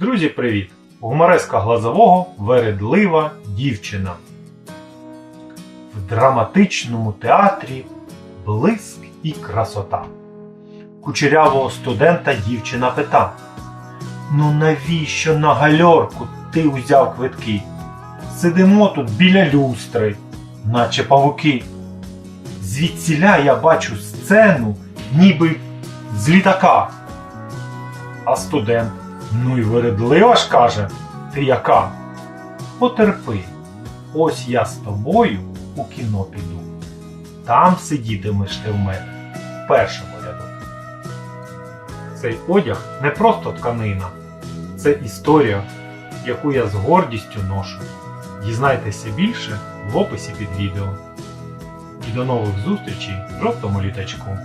Друзі, привіт! Гумореска глазового вередлива дівчина. В драматичному театрі блиск і красота. Кучерявого студента дівчина пита. Ну навіщо на гальорку ти узяв квитки? Сидимо тут біля люстри, наче павуки. Звідсіля я бачу сцену, ніби з літака. А студент, ну й вередлива ж каже, ти яка? Потерпи, ось я з тобою у кіно піду. Там сидітимеш ти в мене в першому ряду. Цей одяг не просто тканина, це історія, яку я з гордістю ношу. Дізнайтеся більше в описі під відео. І до нових зустрічей в жовтому літачку.